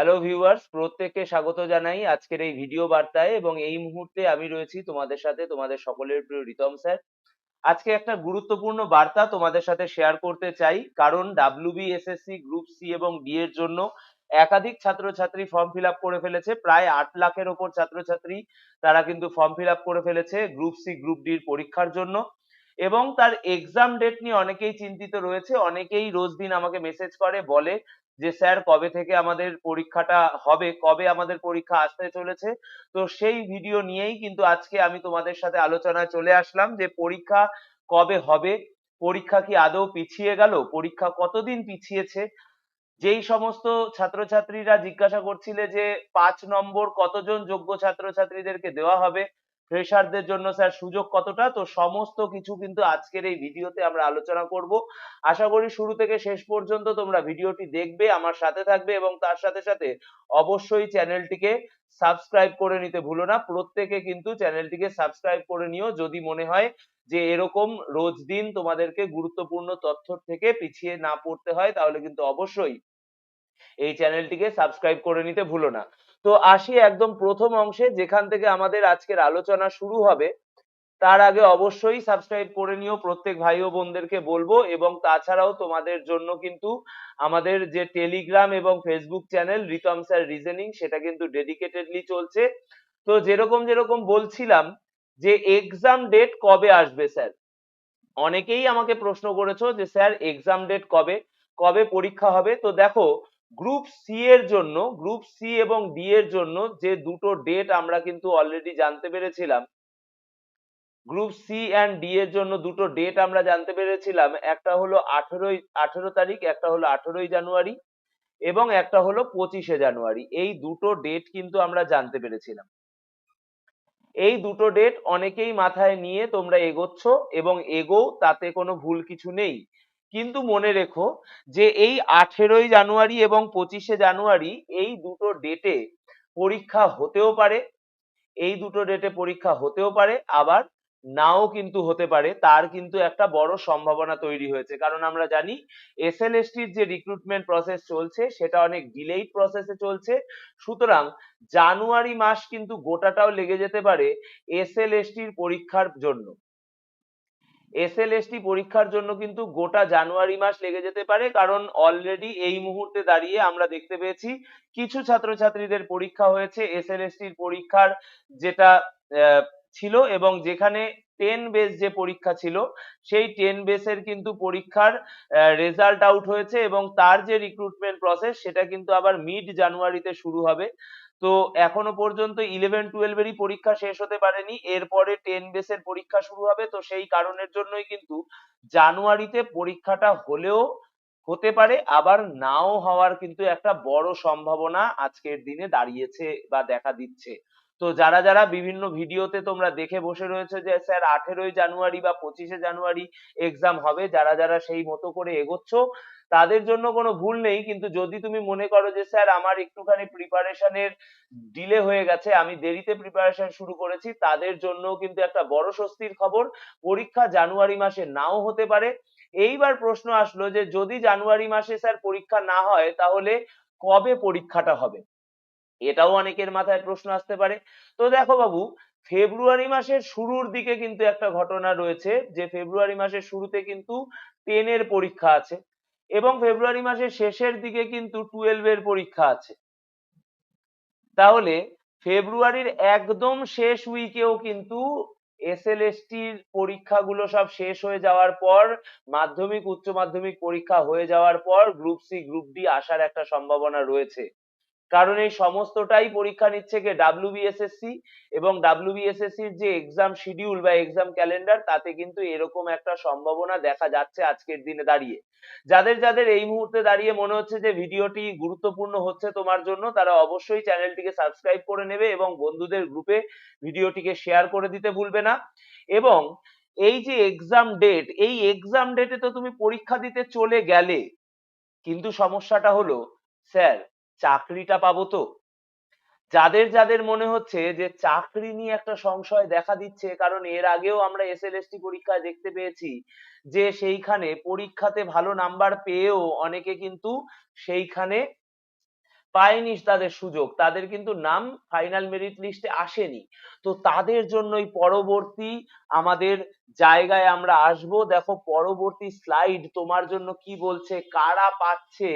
Hello viewers প্রত্যেককে স্বাগত জানাই আজকের এই ভিডিও বার্তায় এবং এই মুহূর্তে আমি রয়েছি তোমাদের সাথে, তোমাদের সকলের প্রিয় রিতম স্যার। আজকে একটা গুরুত্বপূর্ণ বার্তা তোমাদের সাথে শেয়ার করতে চাই, কারণ ডাব্লিউবিএসএসসি গ্রুপ সি এবং ডি এর জন্য একাধিক ছাত্রছাত্রী ফর্ম ফিল আপ করে ফেলেছে, প্রায় আট লাখের ওপর ছাত্রছাত্রী তারা কিন্তু ফর্ম ফিল আপ করে ফেলেছে গ্রুপ সি গ্রুপ ডির পরীক্ষার জন্য। এবং তার এক্সাম ডেট নিয়ে অনেকেই চিন্তিত রয়েছে, অনেকেই রোজ দিন আমাকে মেসেজ করে, বলে যে স্যার কবে থেকে আমাদের পরীক্ষাটা হবে, কবে আমাদের পরীক্ষা আসতে চলেছে, তো সেই ভিডিও নিয়েই কিন্তু আজকে আমি তোমাদের সাথে আলোচনায় চলে আসলাম যে পরীক্ষা কবে হবে, পরীক্ষা কি আদৌ পিছিয়ে গেল, পরীক্ষা কতদিন পিছিয়েছে? যেই সমস্ত ছাত্রছাত্রীরা জিজ্ঞাসা করছিলে যে পাঁচ নম্বর কতজন যোগ্য ছাত্রছাত্রীদেরকে দেওয়া হবে ফ্রেশারদের জন্য স্যার সুযোগ কতটা? তো সমস্ত কিছু কিন্তু আজকের এই ভিডিওতে আমরা আলোচনা করব। আশা করি শুরু থেকে শেষ পর্যন্ত তোমরা ভিডিওটি দেখবে, আমার সাথে থাকবে এবং তার সাথে সাথে অবশ্যই চ্যানেলটিকে সাবস্ক্রাইব করে নিতে ভুলো না। প্রত্যেকে কিন্তু চ্যানেলটিকে সাবস্ক্রাইব করে নিও যদি মনে হয় যে এরকম রোজ দিন তোমাদেরকে গুরুত্বপূর্ণ তথ্য থেকে পিছিয়ে না পড়তে হয়, তাহলে কিন্তু অবশ্যই এই চ্যানেলটিকে সাবস্ক্রাইব করে নিতে ভুলো না। তো আসি একদম প্রথম অংশে, যেখান থেকে আমাদের আজকের আলোচনা শুরু হবে। তার আগে অবশ্যই সাবস্ক্রাইব করে নিও, প্রত্যেক ভাই ও বোনদেরকে বলব। এবং তাছাড়াও তোমাদের জন্য কিন্তু আমাদের যে টেলিগ্রাম এবং Facebook channel Ritam sir reasoning সেটা কিন্তু ডেডিকেটেডলি চলছে। তো যেরকম যেরকম বলছিলাম যে এক্সাম ডেট কবে আসবে স্যার? অনেকেই আমাকে প্রশ্ন করেছ যে স্যার এক্সাম ডেট কবে? কবে পরীক্ষা হবে? তো দেখো গ্রুপ সি এর জন্য গ্রুপ সি এবং ডি এর জন্য যে দুটো ডেট আমরা কিন্তু অলরেডি জানতে পেরেছিলাম গ্রুপ সি অ্যান্ড ডি এর জন্য দুটো ডেট আমরা জানতে পেরেছিলাম, একটা হলো আঠেরোই, আঠেরো তারিখ, একটা হলো আঠেরোই জানুয়ারি এবং একটা হলো পঁচিশে জানুয়ারি। এই দুটো ডেট কিন্তু আমরা জানতে পেরেছিলাম। এই দুটো ডেট অনেকেই মাথায় নিয়ে তোমরা এগোচ্ছ এবং এগো তাতে কোনো ভুল কিছু নেই। কিন্তু মনে রেখো যে এই আঠেরোই জানুয়ারি এবং পঁচিশে জানুয়ারি এই দুটো ডেটে পরীক্ষা হতেও পারে, এই দুটো ডেটে পরীক্ষা হতেও পারে, আবার নাও কিন্তু হতে পারে, তার কিন্তু একটা বড় সম্ভাবনা তৈরি হয়েছে। কারণ আমরা জানি এসএলএসটির যে রিক্রুটমেন্ট প্রসেস চলছে, সেটা অনেক ডিলেইড প্রসেসে চলছে। সুতরাং জানুয়ারি মাস কিন্তু গোটাটাও লেগে যেতে পারে এসএলএসটির পরীক্ষার জন্য। এসএলএসটি পরীক্ষার জন্য কিন্তু গোটা জানুয়ারি মাস লেগে যেতে পারে, কারণ অলরেডি এই মুহূর্তে দাঁড়িয়ে আমরা দেখতে পেয়েছি কিছু ছাত্রছাত্রীদের পরীক্ষা হয়েছে এসএলএসটির পরীক্ষার যেটা ছিল এবং যেখানে টেন বেস যে পরীক্ষা ছিল, সেই টেন বেসের কিন্তু পরীক্ষার রেজাল্ট আউট হয়েছে এবং তার যে রিক্রুটমেন্ট প্রসেস সেটা কিন্তু আবার মিড জানুয়ারিতে শুরু হবে। তো এখনও পর্যন্ত ইলেভেন টুয়েলভেরই পরীক্ষা শেষ হতে পারেনি। এরপরে টেন বেসের পরীক্ষা শুরু হবে। তো সেই কারণের জন্যই কিন্তু জানুয়ারিতে পরীক্ষাটা হলেও হতে পারে, আবার নাও হওয়ার কিন্তু একটা বড় সম্ভাবনা আজকের দিনে দাঁড়িয়েছে বা দেখা দিচ্ছে। তো যারা যারা বিভিন্ন ভিডিওতে তোমরা দেখে বসে রয়েছে যে, স্যার আঠেরোই জানুয়ারি বা পঁচিশে জানুয়ারি এক্সাম হবে, যারা যারা সেই মতো করে এগোচ্ছ, তাদের জন্য কোনো ভুল নেই, কিন্তু যদি তুমি মনে করো যে, স্যার আমার একটুখানি প্রিপারেশনের ডিলে হয়ে গেছে, আমি দেরিতে প্রিপারেশন শুরু করেছি, তাদের জন্য কিন্তু একটা বড় স্বস্তির খবর, পরীক্ষা জানুয়ারি মাসে নাও হতে পারে। এইবার প্রশ্ন আসলো যে, যদি জানুয়ারি মাসে স্যার পরীক্ষা না হয়, তাহলে কবে পরীক্ষাটা হবে? এটাও অনেকের মাথায় প্রশ্ন আসতে পারে। তো দেখো বাবু, ফেব্রুয়ারি মাসের শুরুর দিকে কিন্তু একটা ঘটনা রয়েছে, যে ফেব্রুয়ারি মাসের শুরুতে কিন্তু টেনের পরীক্ষা আছে এবং ফেব্রুয়ারি মাসের শেষের দিকে কিন্তু টুয়েলভ এর পরীক্ষা আছে। তাহলে ফেব্রুয়ারির একদম শেষ উইকেও কিন্তু এসএলএসটির পরীক্ষাগুলো সব শেষ হয়ে যাওয়ার পর, মাধ্যমিক, উচ্চ মাধ্যমিক পরীক্ষা হয়ে যাওয়ার পর গ্রুপ সি গ্রুপ ডি আসার একটা সম্ভাবনা রয়েছে। কারণ এই সমস্তটাই পরীক্ষা নিচ্ছে কে ডাব্লিউবিএসএসসি এবং ডাব্লিউবিএসএসসির যে এক্সাম শিডিউল বা এক্সাম ক্যালেন্ডার তাতে কিন্তু এরকম একটা সম্ভাবনা দেখা যাচ্ছে আজকের দিনে দাঁড়িয়ে। যাদের যাদের এই মুহূর্তে দাঁড়িয়ে মনে হচ্ছে যে ভিডিওটি গুরুত্বপূর্ণ হচ্ছে তোমার জন্য, তারা অবশ্যই চ্যানেলটিকে সাবস্ক্রাইব করে নেবে এবং বন্ধুদের গ্রুপে ভিডিওটিকে শেয়ার করে দিতে ভুলবে না। এবং এই যে এক্সাম ডেট এই এক্সাম ডেটে তো তুমি পরীক্ষা দিতে চলে গেলে, কিন্তু সমস্যাটা হলো, স্যার চাকরিটা পাবো তো। যাদের যাদের মনে হচ্ছে যে চাকরি নিয়ে একটা সংশয় দেখা দিচ্ছে, কারণ এর আগেও আমরা এসএলএসটি পরীক্ষায় দেখতে পেয়েছি যে সেইখানে পরীক্ষাতে ভালো নাম্বার পেয়েও অনেকে কিন্তু সেইখানে পায়নি তাদের সুযোগ। তাদের কিন্তু নাম ফাইনাল মেরিট লিস্টে আসেনি। তো তাদের জন্যই পরবর্তী আমাদের জায়গায় আমরা আসব। দেখো, পরবর্তী স্লাইড তোমার জন্য কি বলছে? কারা পাচ্ছে?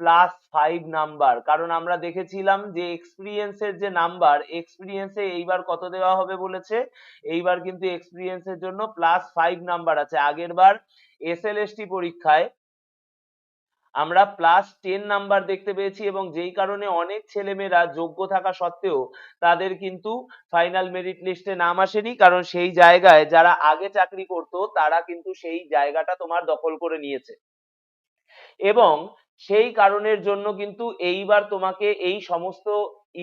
প্লাস ফাইভ নাম্বার কারণ আমরা দেখেছিলাম যে এক্সপিরিয়েন্সের যে নাম্বার এক্সপিরিয়েন্সে এইবার কত দেওয়া হবে বলেছে? এইবার কিন্তু এক্সপিরিয়েন্সের জন্য প্লাস ফাইভ নাম্বার আছে। আগের বার এসএলএসটি পরীক্ষায় আমরা প্লাস টেন নাম্বার দেখতে পেয়েছি এবং যেই কারণে অনেক ছেলেমেয়েরা যোগ্য থাকা সত্ত্বেও তাদের কিন্তু ফাইনাল মেরিট লিস্টে নাম আসেনি। কারণ সেই জায়গায় যারা আগে চাকরি করত, তারা কিন্তু সেই জায়গাটা তোমার দখল করে নিয়েছে। এবং সেই কারণের জন্য কিন্তু এইবার তোমাকে এই সমস্ত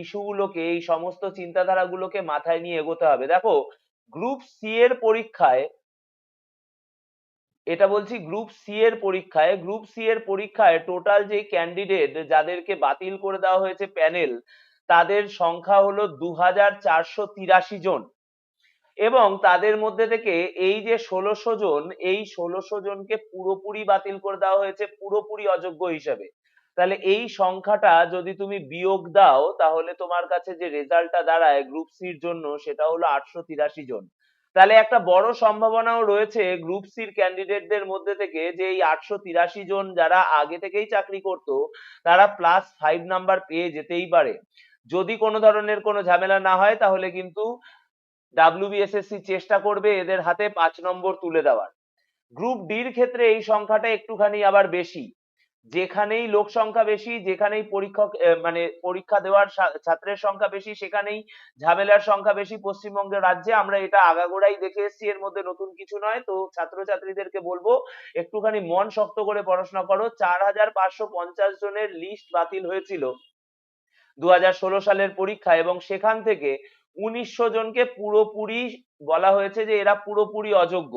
ইস্যুগুলোকে এই সমস্ত চিন্তাধারাগুলোকে মাথায় নিয়ে এগোতে হবে। দেখো গ্রুপ সি এর পরীক্ষায়, এটা বলছি গ্রুপ সি এর পরীক্ষায় গ্রুপ সি এর পরীক্ষায় টোটাল যে ক্যান্ডিডেট যাদেরকে বাতিল করে দেওয়া হয়েছে প্যানেল তাদের সংখ্যা হলো দু হাজার চারশো তিরাশি জন। এবং তাদের মধ্যে থেকে এই যে ষোলোশো জন, এই ষোলোশো জনকে পুরোপুরি বাতিল করে দেওয়া হয়েছে, পুরোপুরি অযোগ্য হিসাবে। তাহলে এই সংখ্যাটা যদি তুমি বিয়োগ দাও, তাহলে তোমার কাছে যে রেজাল্টটা দাঁড়ায় গ্রুপ সির জন্য, সেটা হলো আটশো তিরাশি জন। তাহলে একটা বড় সম্ভাবনাও রয়েছে গ্রুপ সির ক্যান্ডিডেটদের মধ্যে থেকে যে এই আটশো তিরাশি জন যারা আগে থেকেই চাকরি করত, তারা প্লাস ফাইভ নাম্বার পেয়ে যেতেই পারে। যদি কোনো ধরনের কোনো ঝামেলা না হয়, তাহলে কিন্তু ডাব্লিউবিএসএসসি চেষ্টা করবে এদের হাতে পাঁচ নম্বর তুলে দেওয়ার। গ্রুপ ডির ক্ষেত্রে এই সংখ্যাটা একটুখানি আবার বেশি। যেখানেই লোক সংখ্যা বেশি, যেখানেই পরীক্ষক মানে পরীক্ষা দেওয়ার ছাত্রের সংখ্যা বেশি, সেখানেই ঝামেলার সংখ্যা বেশি পশ্চিমবঙ্গের রাজ্যে। আমরা এটা আগাগোড়াই দেখে এসেছি, এর মধ্যে নতুন কিছু নয়। তো ছাত্রছাত্রীদেরকে বলব, একটুখানি মন শক্ত করে পড়াশোনা করো। চার হাজার পাঁচশো পঞ্চাশ জনের লিস্ট বাতিল হয়েছিল দু হাজার ষোলো সালের পরীক্ষা এবং সেখান থেকে উনিশশো জনকে পুরোপুরি বলা হয়েছে যে এরা পুরোপুরি অযোগ্য।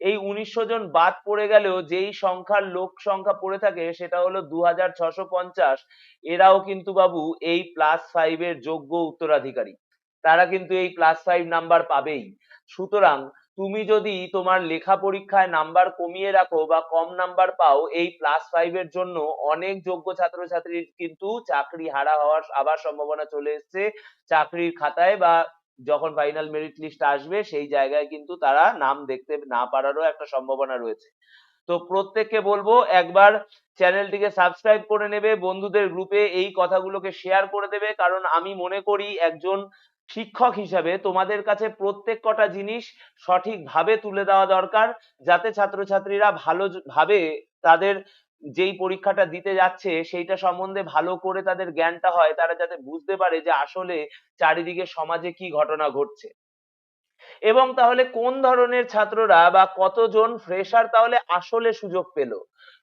এই উনিশশো জন বাদ পড়ে গেলেও যেই সংখ্যার লোক সংখ্যা পড়ে থাকে সেটা হলো দু হাজার ছশো পঞ্চাশ, এরাও কিন্তু বাবু এই প্লাস ফাইভ এর যোগ্য উত্তরাধিকারী। তারা কিন্তু এই প্লাস ফাইভ নাম্বার পাবেই। সুতরাং তুমি যদি তোমার লেখা পরীক্ষায় নাম্বার কমিয়ে রাখো বা কম নাম্বার পাও, এই প্লাস ফাইভ এর জন্য অনেক যোগ্য ছাত্রছাত্রীর কিন্তু চাকরি হারা হওয়ার আবার সম্ভাবনা চলে এসেছে। চাকরির খাতায় বা যখন ফাইনাল মেরিট লিস্ট আসবে, সেই জায়গায় কিন্তু তারা নাম দেখতে না পারারও একটা সম্ভাবনা রয়েছে। তো প্রত্যেককে বলব, একবার চ্যানেলটিকে সাবস্ক্রাইব করে নেবে। বন্ধুদের গ্রুপে এই কথাগুলোকে শেয়ার করে দেবে। কারণ আমি মনে করি, একজন শিক্ষক হিসাবে তোমাদের কাছে প্রত্যেক কটা জিনিস সঠিকভাবে তুলে দেওয়া দরকার, যাতে ছাত্রছাত্রীরা ভালো ভাবে তাদের যেই পরীক্ষাটা দিতে যাচ্ছে সেইটা সম্বন্ধে ভালো করে তাদের জ্ঞানটা হয়, তারা যাতে বুঝতে পারে যে আসলে চারিদিকে সমাজে কি ঘটনা ঘটছে। এবং তাহলে কোন ধরনের ছাত্ররা বা কতজন ফ্রেশার তাহলে আসলে সুযোগ পেল?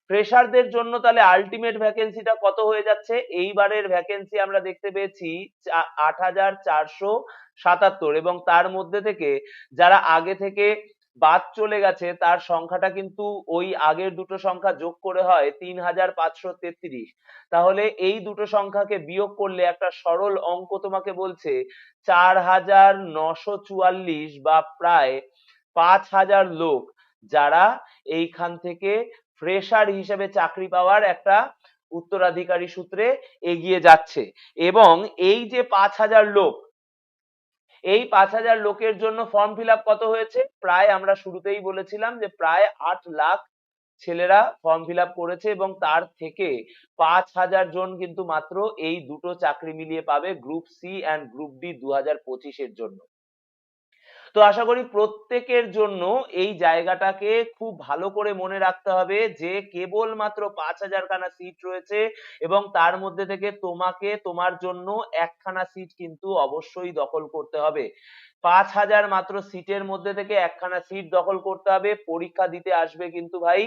ফ্রেশারদের জন্য তাহলে আলটিমেট ভ্যাকেন্সিটা কত হয়ে যাচ্ছে? এইবারের ভ্যাকেন্সি আমরা দেখতে পেয়েছি আট হাজার চারশো সাতাত্তর এবং তার মধ্যে থেকে যারা আগে থেকে বাদ চলে গেছে, তার সংখ্যাটা কিন্তু ওই আগের দুটো সংখ্যা যোগ করে হয় তিন হাজার পাঁচশো তেত্রিশ। তাহলে এই দুটো সংখ্যাকে বিয়োগ করলে একটা সরল অঙ্ক তোমাকে বলছে চার হাজার নশো চুয়াল্লিশ বা প্রায় পাঁচ হাজার লোক যারা এইখান থেকে ফ্রেশার হিসেবে চাকরি পাওয়ার একটা উত্তরাধিকারী সূত্রে এগিয়ে যাচ্ছে। এবং এই যে পাঁচ হাজার লোক, এই পাঁচ হাজার লোকের জন্য ফর্ম ফিল কত হয়েছে? প্রায় আমরা শুরুতেই বলেছিলাম যে প্রায় আট লাখ ছেলেরা ফর্ম ফিল করেছে এবং তার থেকে পাঁচ হাজার জন কিন্তু মাত্র এই দুটো চাকরি মিলিয়ে পাবে group C and group D দু হাজার পঁচিশের জন্য। তো আশা করি প্রত্যেকের জন্য এই জায়গাটাকে খুব ভালো করে মনে রাখতে হবে যে কেবলমাত্র পাঁচ হাজার খানা সিট রয়েছে এবং তার মধ্যে থেকে তোমাকে, তোমার জন্য একখানা সিট কিন্তু অবশ্যই দখল করতে হবে। পাঁচ হাজার মাত্র সিটের মধ্যে থেকে একখানা সিট দখল করতে হবে, পরীক্ষা দিতে আসবে কিন্তু ভাই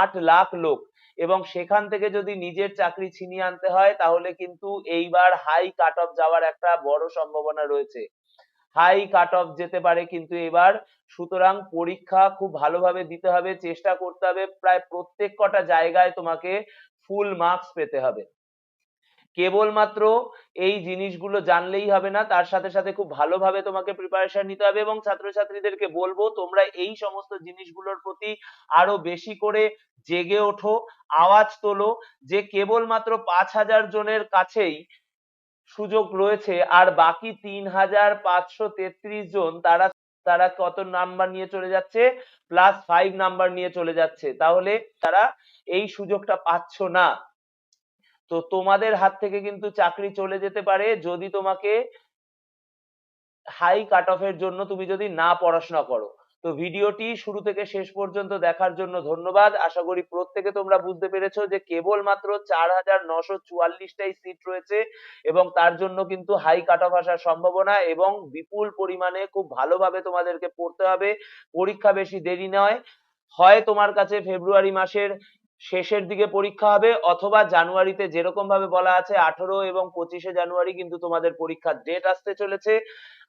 আট লাখ লোক। এবং সেখান থেকে যদি নিজের চাকরি ছিনিয়ে আনতে হয়, তাহলে কিন্তু এইবার হাই কাট অফ যাওয়ার একটা বড় সম্ভাবনা রয়েছে। হাই কাট অফ যেতে পারে, কিন্তু এবার সুতরাং পরীক্ষা খুব ভালোভাবে দিতে হবে, চেষ্টা করতে হবে, প্রায় প্রত্যেক কটা জায়গায় তোমাকে ফুল মার্কস পেতে হবে। কেবলমাত্র এই জিনিসগুলো জানলেই হবে না, তার সাথে সাথে খুব ভালোভাবে তোমাকে প্রিপারেশন নিতে হবে এবং ছাত্রছাত্রীদেরকে বলব, তোমরা এই সমস্ত জিনিসগুলোর প্রতি আরও বেশি করে জেগে ওঠো, আওয়াজ তোলো, যে কেবলমাত্র পাঁচ হাজার জনের কাছেই সুযোগ রয়েছে, আর বাকি তিন হাজার পাঁচশো তেত্রিশ জন তারা তারা কত নাম্বার নিয়ে চলে যাচ্ছে? প্লাস ফাইভ নাম্বার নিয়ে চলে যাচ্ছে। তাহলে তারা এই সুযোগটা পাচ্ছ না। তো তোমাদের হাত থেকে কিন্তু চাকরি চলে যেতে পারে যদি তোমাকে হাই কাট অফ এর জন্য তুমি যদি না পড়াশোনা করো। তো ভিডিওটি শুরু থেকে শেষ পর্যন্ত দেখার জন্য ধন্যবাদ। আশা করি প্রত্যেকে তোমরা বুঝতে পেরেছ যে কেবলমাত্র চার হাজার নশো চুয়াল্লিশটাই সিট রয়েছে এবং তার জন্য কিন্তু হাই কাট অফ আসার সম্ভাবনা এবং বিপুল পরিমাণে খুব ভালোভাবে তোমাদেরকে পড়তে হবে। পরীক্ষা বেশি দেরি নয়। হয় তোমার কাছে ফেব্রুয়ারি মাসের শেষের দিকে পরীক্ষা হবে অথবা জানুয়ারিতে যেরকম ভাবে বলা আছে আঠারো এবং পঁচিশে জানুয়ারি কিন্তু তোমাদের পরীক্ষার ডেট আসতে চলেছে।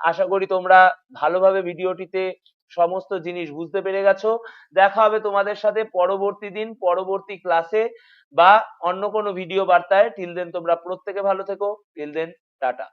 আশা করি তোমরা ভালোভাবে ভিডিওটিতে সমস্ত জিনিস বুঝতে পেরে গেছো। দেখা হবে তোমাদের সাথে পরবর্তী দিন, পরবর্তী ক্লাসে বা অন্য কোনো ভিডিও বার্তায়। টিল দেন তোমরা প্রত্যেকে ভালো থেকো। Till then tata.